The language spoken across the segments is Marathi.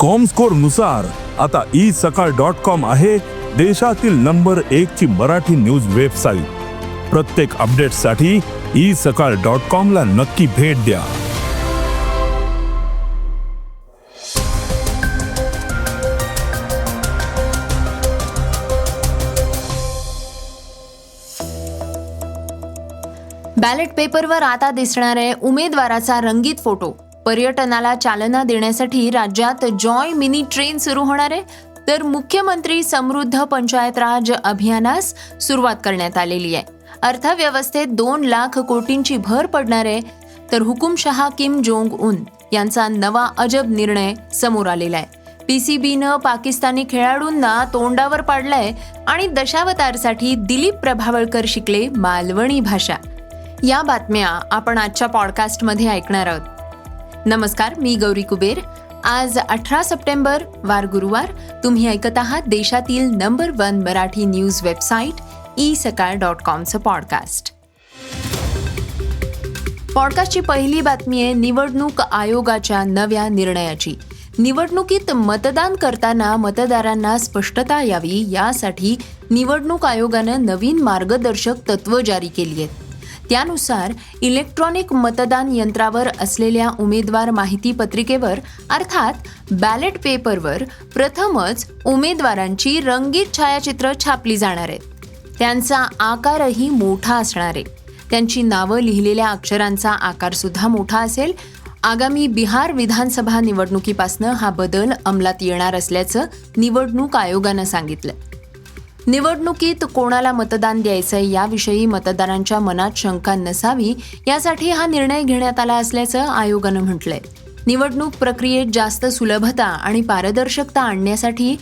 कॉमस्कोरनुसार आता ई सकाळ डॉट कॉम आहे देशातील नंबर एक ची मराठी न्यूज वेबसाईट प्रत्येक अपडेटसाठी ई सकाळ डॉट कॉम ला नक्की भेट द्या. बॅलेट पेपरवर आता दिसणार आहे उमेदवाराचा रंगीत फोटो पर्यटनाला चालना देण्यासाठी राज्यात जॉय मिनी ट्रेन सुरू होणार आहे. तर मुख्यमंत्री समृद्ध पंचायत राज अभियानास सुरुवात करण्यात आलेली आहे. अर्थव्यवस्थेत दोन लाख कोटींची भर पडणार आहे. तर हुकुमशहा किम जोंग उन यांचा नवा अजब निर्णय समोर आलेला आहे. पीसीबीनं पाकिस्तानी खेळाडूंना तोंडावर पाडलंय आणि दशावतारसाठी दिलीप प्रभावळकर शिकले मालवणी भाषा. या बातम्या आपण आजच्या पॉडकास्टमध्ये ऐकणार आहोत. नमस्कार मी गौरी कुबेर. आज अठरा सप्टेंबर वार गुरुवार. तुम्ही ऐकत आहात देशातील number one Marathi news website E Sakal dot कॉमचं podcast. पॉडकास्टची पहिली बातमी आहे निवडणूक आयोगाच्या नव्या निर्णयाची. निवडणुकीत मतदान करताना मतदारांना स्पष्टता यावी यासाठी निवडणूक आयोगानं नवीन मार्गदर्शक तत्व जारी केली आहेत. त्यानुसार इलेक्ट्रॉनिक मतदान यंत्रावर असलेल्या उमेदवार माहिती पत्रिकेवर अर्थात बॅलेट पेपरवर प्रथमच उमेदवारांची रंगीत छायाचित्र छापली जाणार आहेत त्यांचा आकारही मोठा असणार आहे. त्यांची नावं लिहिलेल्या अक्षरांचा आकार सुद्धा मोठा असेल. आगामी बिहार विधानसभा निवडणुकीपासनं हा बदल अंमलात येणार असल्याचं निवडणूक आयोगानं सांगितलं. निवडणुकीत कोणाला मतदान द्यायचं याविषयी मतदारांच्या मनात शंका नसावी यासाठी हा निर्णय घेण्यात आला असल्याचं आयोगानं म्हटलंय. निवडणूक प्रक्रियेत जास्त सुलभता आणि पारदर्शकता आणण्यासाठी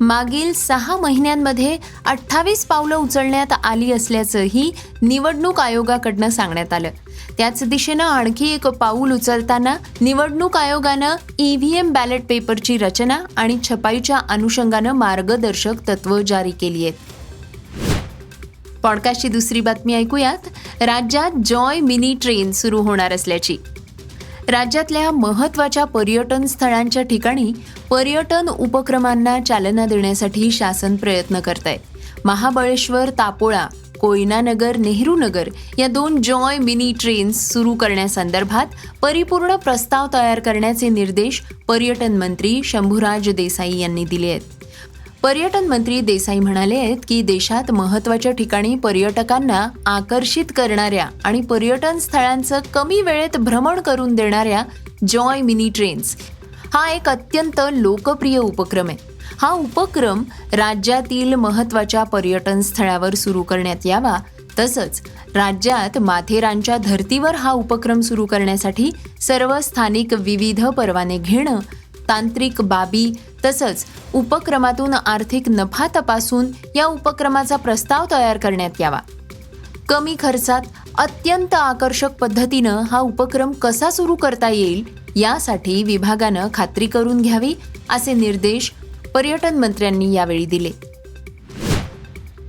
मागील सहा महिन्यांमध्ये अठ्ठावीस पावलं उचलण्यात आली असल्याचंही निवडणूक आयोगाकडनं सांगण्यात आलं. त्याच दिशेनं आणखी एक पाऊल उचलताना निवडणूक आयोगानं ईव्हीएम बॅलेट पेपरची रचना आणि छपाईच्या अनुषंगानं मार्गदर्शक तत्व जारी केली आहेत. पॉडकास्टची दुसरी बातमी ऐकूयात. राज्यात जॉय मिनी ट्रेन सुरू होणार असल्याची. राज्यातल्या महत्त्वाच्या पर्यटन स्थळांच्या ठिकाणी पर्यटन उपक्रमांना चालना देण्यासाठी शासन प्रयत्न करत आहे महाबळेश्वर तापोळा कोयनानगर नेहरूनगर या दोन जॉय मिनी ट्रेन्स सुरू करण्यासंदर्भात परिपूर्ण प्रस्ताव तयार करण्याचे निर्देश पर्यटन मंत्री शंभूराज देसाई यांनी दिले आहेत. पर्यटन मंत्री देसाई म्हणाले आहेत की देशात महत्त्वाच्या ठिकाणी पर्यटकांना आकर्षित करणाऱ्या आणि पर्यटन स्थळांचं कमी वेळेत भ्रमण करून देणाऱ्या जॉय मिनी ट्रेन्स हा एक अत्यंत लोकप्रिय उपक्रम आहे. हा उपक्रम राज्यातील महत्त्वाच्या पर्यटन स्थळावर सुरू करण्यात यावा. तसंच राज्यात माथेरानच्या धर्तीवर हा उपक्रम सुरू करण्यासाठी सर्व स्थानिक विविध परवाने घेणं तांत्रिक बाबी तसंच उपक्रमातून आर्थिक नफा तपासून या उपक्रमाचा प्रस्ताव तयार करण्यात यावा. कमी खर्चात अत्यंत आकर्षक पद्धतीनं हा उपक्रम कसा सुरू करता येईल यासाठी विभागानं खात्री करून घ्यावी असे निर्देश पर्यटन मंत्र्यांनी यावेळी दिले.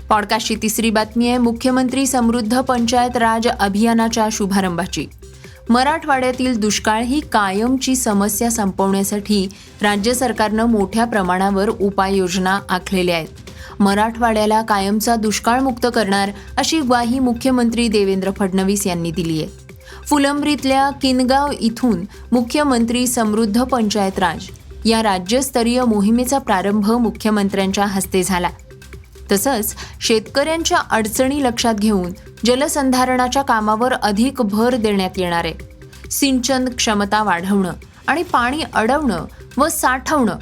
पॉडकास्टची तिसरी बातमी आहे मुख्यमंत्री समृद्ध पंचायत राज अभियानाच्या शुभारंभाची. मराठवाड्यातील दुष्काळ ही कायमची समस्या संपवण्यासाठी राज्य सरकारनं मोठ्या प्रमाणावर उपाययोजना आखलेल्या आहेत. मराठवाड्याला कायमचा दुष्काळमुक्त करणार अशी ग्वाही मुख्यमंत्री देवेंद्र फडणवीस यांनी दिली आहे. फुलंब्रीतल्या किनगाव इथून मुख्यमंत्री समृद्ध पंचायत राज या राज्यस्तरीय मोहिमेचा प्रारंभ मुख्यमंत्र्यांच्या हस्ते झाला. तसंच शेतकऱ्यांच्या अडचणी लक्षात घेऊन जलसंधारणाच्या कामावर अधिक भर देण्यात येणार आहे. सिंचन क्षमता वाढवणं आणि पाणी अडवणं व साठवणं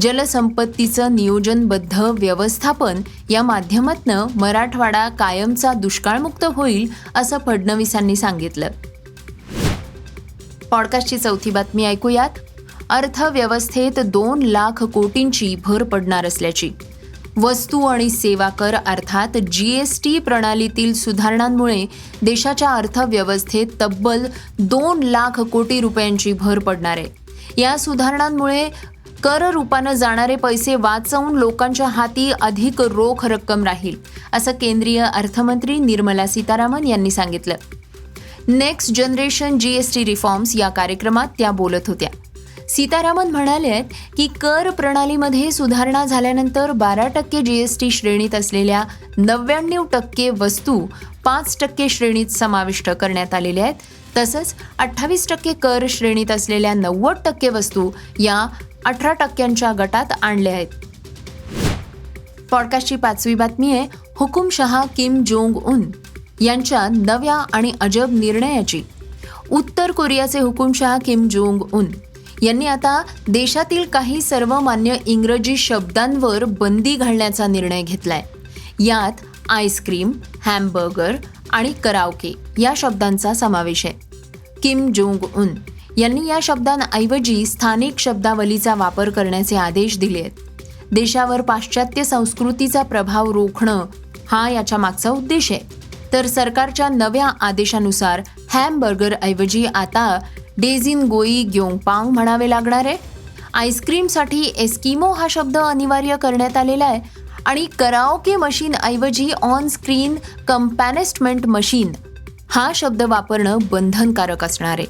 जलसंपत्तीचं नियोजनबद्ध व्यवस्थापन या माध्यमातनं मराठवाडा कायमचा दुष्काळमुक्त होईल असं फडणवीसांनी सांगितलं. पॉडकास्टची चौथी बातमी ऐकूयात. अर्थव्यवस्थेत दोन लाख कोटींची भर पडणार असल्याची वस्तू आणि सेवा कर अर्थात जी एस टी प्रणालीतील सुधारणांमुळे देशाच्या अर्थव्यवस्थेत तब्बल दोन लाख कोटी रुपयांची भर पडणार आहे. या सुधारणांमुळे कर रूपानं जाणारे पैसे वाचवून लोकांच्या हाती अधिक रोख रक्कम राहील असं केंद्रीय अर्थमंत्री निर्मला सीतारामन यांनी सांगितलं. Next generation G S T reforms या कार्यक्रमात त्या बोलत होत्या. सीतारामन म्हणाले आहेत की कर प्रणालीमध्ये सुधारणा झाल्यानंतर बारा टक्के जी एस टी श्रेणीत असलेल्या नव्याण्णव टक्के वस्तू पाच टक्के श्रेणीत समाविष्ट करण्यात आलेल्या आहेत. तसंच अठ्ठावीस टक्के कर श्रेणीत असलेल्या नव्वद टक्के वस्तू या अठरा टक्क्यांच्या गटात आणल्या आहेत. पॉडकास्टची पाचवी बातमी आहे हुकुमशहा किम जोंग उन यांच्या नव्या आणि अजब निर्णयाची. उत्तर कोरियाचे हुकुमशहा किम जोंग उन यांनी आता देशातील काही सर्वमान्य इंग्रजी शब्दांवर बंदी घालण्याचा निर्णय घेतलाय. यात आईस्क्रीम हॅमबर्गर आणि करावके या शब्दांचा समावेश आहे. किम जोंग उन यांनी या शब्दांऐवजी स्थानिक शब्दावलीचा वापर करण्याचे आदेश दिले आहेत. देशावर पाश्चात्य संस्कृतीचा प्रभाव रोखणं हा याच्या मागचा उद्देश आहे. तर सरकारच्या नव्या आदेशानुसार हॅमबर्गर ऐवजी आता डेझिन गोई ग्योंगपांग म्हणावे लागणार आहे. आईस्क्रीमसाठी एस्किमो हा शब्द अनिवार्य करण्यात आलेला आहे. आणि कराओके मशीन ऐवजी ऑन स्क्रीन कंपॅनेस्टमेंट मशीन हा शब्द वापरणं बंधनकारक असणार आहे.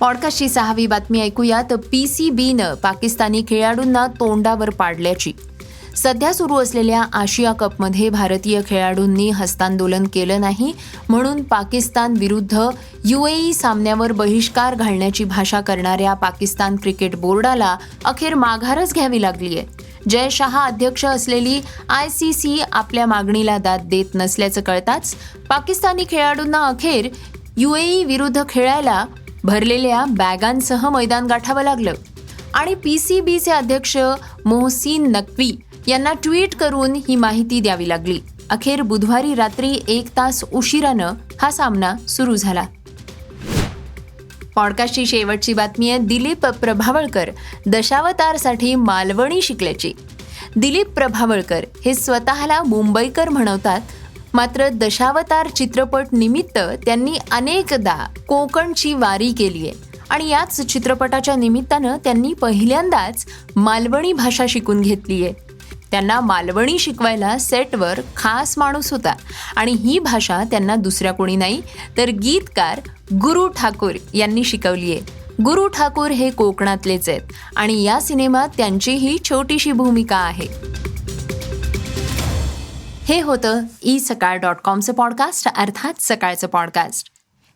पॉडकास्टची सहावी बातमी ऐकूयात. पी सी बीनं पाकिस्तानी खेळाडूंना तोंडावर पाडल्याची. सध्या सुरू असलेल्या आशिया कपमध्ये भारतीय खेळाडूंनी हस्तांदोलन केलं नाही म्हणून पाकिस्तान विरुद्ध युएई सामन्यावर बहिष्कार घालण्याची भाषा करणाऱ्या पाकिस्तान क्रिकेट बोर्डाला अखेर माघारच घ्यावी लागली आहे जय शहा अध्यक्ष असलेली आय सी सी आपल्या मागणीला दाद देत नसल्याचं कळताच पाकिस्तानी खेळाडूंना अखेर युएई विरुद्ध खेळायला भरलेल्या बॅगांसह मैदान गाठावं लागलं. आणि पी सी बीचे अध्यक्ष मोहसिन नक्वी यांना ट्विट करून ही माहिती द्यावी लागली. अखेर बुधवारी रात्री एक तास उशिरानं हा सामना सुरू झाला. पॉडकास्टची शेवटची बातमी आहे दिलीप प्रभावळकर दशावतारसाठी मालवणी शिकल्याची. दिलीप प्रभावळकर हे स्वतःला मुंबईकर म्हणवतात मात्र दशावतार चित्रपट निमित्त त्यांनी अनेकदा कोकणची वारी केली आहे आणि याच चित्रपटाच्या निमित्तानं त्यांनी पहिल्यांदाच मालवणी भाषा शिकून घेतली आहे. त्यांना मालवणी शिकवायला सेटवर खास माणूस होता आणि ही भाषा त्यांना दुसऱ्या कोणी नाही तर गीतकार गुरु ठाकूर यांनी शिकवली आहे. गुरु ठाकूर हे कोकणातलेच आहेत आणि या सिनेमात त्यांचीही छोटीशी भूमिका आहे. हे होतं ई सकाळ डॉट कॉमचं पॉडकास्ट अर्थात सकाळचं पॉडकास्ट.